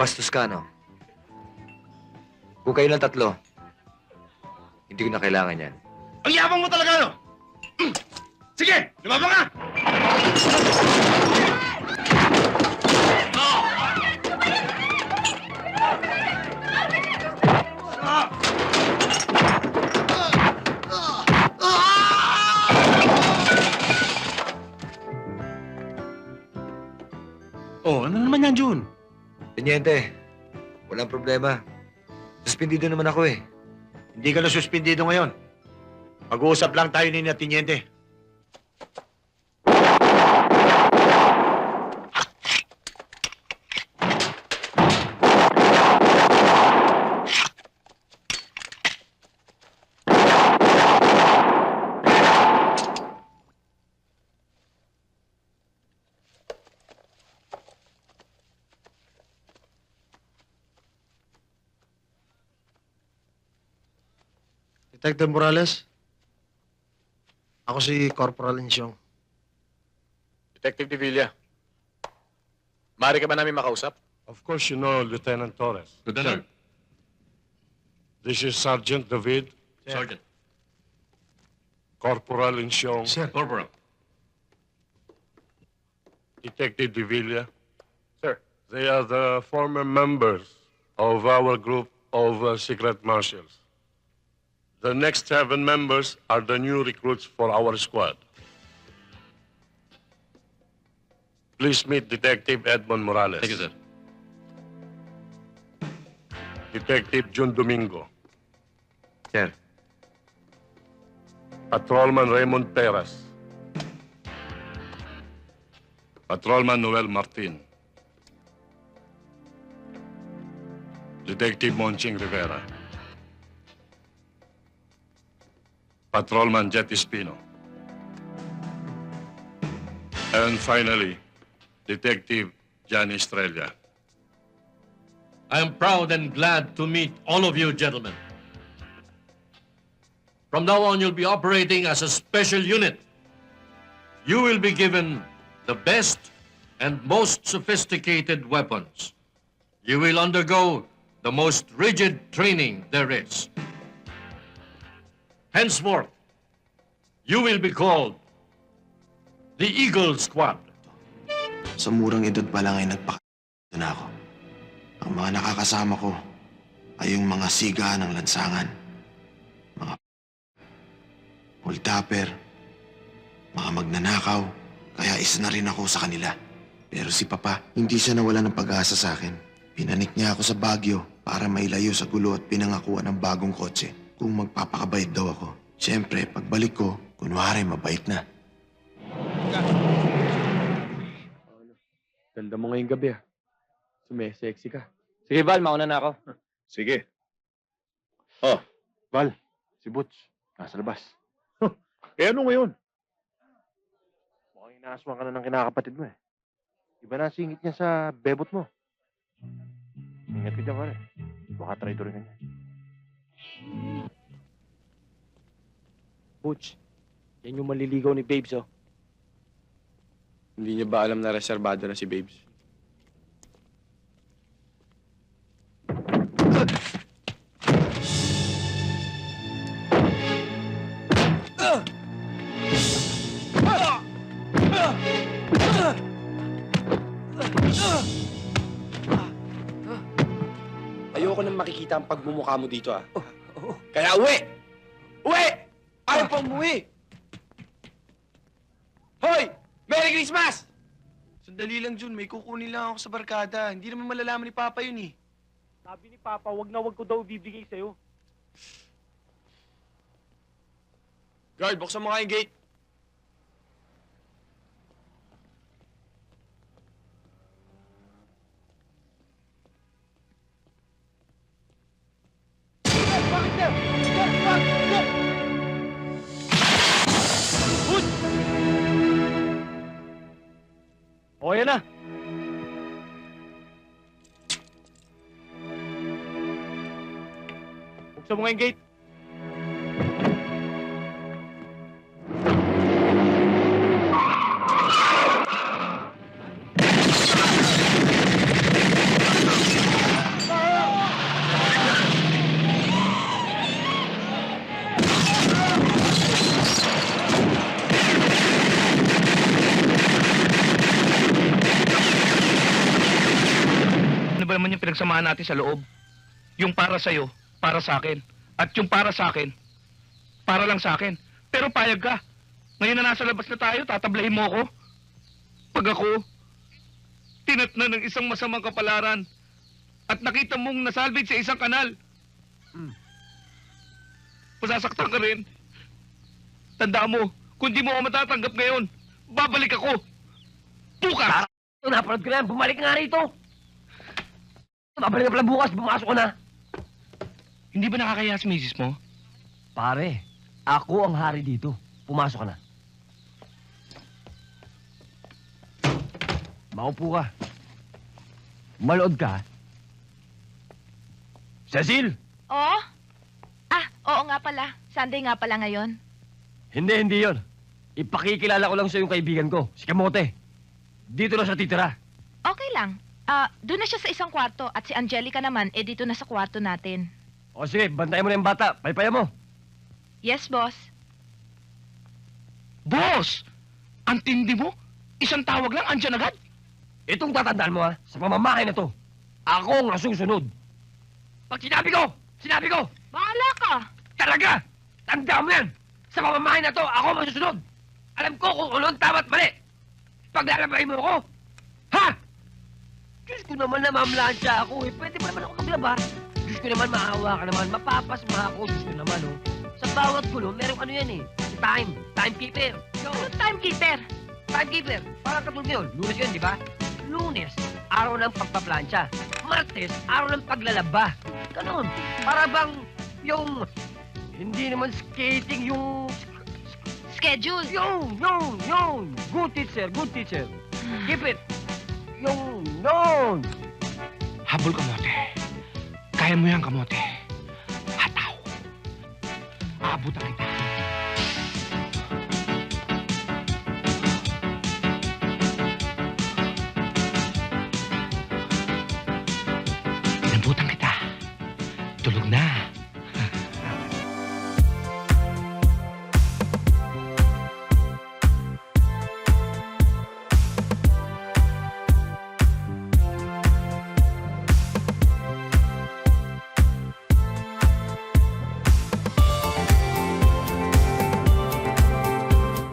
Bastos ka, no? Kung kayo lang tatlo, hindi ko na kailangan yan. Ang yabang mo talaga, no? Sige, lumabang ka! Teniente, walang problema. Suspendido naman ako eh. Hindi ka na suspindido ngayon. Mag-uusap lang tayo ni Tiniente. Detective Morales? Ako si Corporal Insyong. Detective De Villa. Maaari ka ba namin makausap? Of course you know Lieutenant Torres. Lieutenant. This is Sergeant David, Sergeant. Corporal Insyong, Sir, Corporal. Detective De Villa. Sir. They are the former members of our group of uh, secret marshals. The next seven members are the new recruits for our squad. Please meet Detective Edmond Morales. Thank you, sir. Detective Jun Domingo. Sir, Patrolman Raymond Perez. Patrolman Noel Martin. Detective Monching Rivera. Patrolman Jet Espino. And finally, Detective Johnny Estrella. I am proud and glad to meet all of you gentlemen. From now on, you'll be operating as a special unit. You will be given the best and most sophisticated weapons. You will undergo the most rigid training there is. Henceforth, you will be called the Eagle Squad. sa murang edad pa lang ay nagpaka na ako. Ang mga nakakasama ko ay yung mga siga ng lansangan. Mga hold-upper, mga magnanakaw, kaya isa na rin ako sa kanila. Pero si Papa, hindi siya nawala ng pag-asa sa akin. Pinanik niya ako sa Baguio para mailayo sa gulo at pinangakuan ng bagong kotse kung magpapakabait daw ako. Siyempre, pagbalik ko, kunwari mabait na. Ganda mo ngayong gabi ah. Sumesexy ka. Sige Val, mauna na ako. Sige. Val, si Butch, nasa labas. Eh ano ngayon? Mukhang inaaswan ka na ng kinakapatid mo eh. Iba na singit niya sa bebot mo. Ingat ka dyan pare. Baka traitor ka niya. Butch, yan yung maliligaw ni Babes, oh. Hindi niya ba alam na reserbado na si Babes? Ayoko nang makikita ang pagmumukha mo dito, ah. Kaya uwi! Uwi! Ayaw pa umuwi! Hoy! Merry Christmas! Sandali lang, Jun. May kukunin lang ako sa barkada. Hindi naman malalaman ni Papa yun eh. Sabi ni Papa, wag na wag ko daw bibigay sa'yo. Guard, buksan mo nga yung gate. O, yan na! Buksan mo nga yung gate. Yung pinagsamahan natin sa loob? Yung para sa'yo, para sa akin. At yung para sa akin, para lang sa akin. Pero payag ka. Ngayon na nasa labas na tayo, tatablahin mo ako. Pag ako, tinatna ng isang masamang kapalaran at nakita mong nasalvage sa isang kanal, masasaktan ka rin. Tandaan mo, kung di mo ako matatanggap ngayon, babalik ako. Bukas! Napanood ko na yan. Bumalik nga rito. Babalik na pala bukas. Pumasok ko na. Hindi ba nakakaya si misis mo? Pare, ako ang hari dito. Pumasok ka na. Maupo ka. Malood ka. Cecil! Oo? Ah, oo nga pala. Sunday nga pala ngayon. Hindi, hindi yon. Ipakikilala ko lang sa yung kaibigan ko, si Kamote. Dito na siya titira. Okay lang. Ah, doon na siya sa isang kwarto at si Angelica naman eh dito na sa kwarto natin. O sige, bantayan mo na yung bata. Paypaya mo. Yes, boss. Boss! Ang tindi mo? Isang tawag lang, andyan agad? Itong tatandaan mo ha, sa pamamahay na to, ako ang nasusunod. Pag sinabi ko, sinabi ko, Bahala ka! talaga, tandaan mo yan. Sa pamamahay na to, ako ang masusunod. Alam ko kung ano ang tama at mali. Paglalabay mo ako? Diyos ko naman namamlansya ako eh. Pwede ba naman ako maglaba? Diyos ko naman maawa ka naman. Mapapasma ako. Diyos ko naman oh. Sa bawat gulo, merong ano yan eh. Time. Timekeeper. Yo, Ano timekeeper? Timekeeper, parang katulad ngayon. Lunes yun, di ba? Lunes, araw ng pagpaplansya. Martes, araw ng paglalaba. Ganon. Para bang yung... Hindi naman skating, yung... Schedule. Yung, yung, yung. Good teacher, good teacher. Keep it. Yung, yon. Habol kamote. Kaya mo yan, kamote. Hataw. Aabutan kita.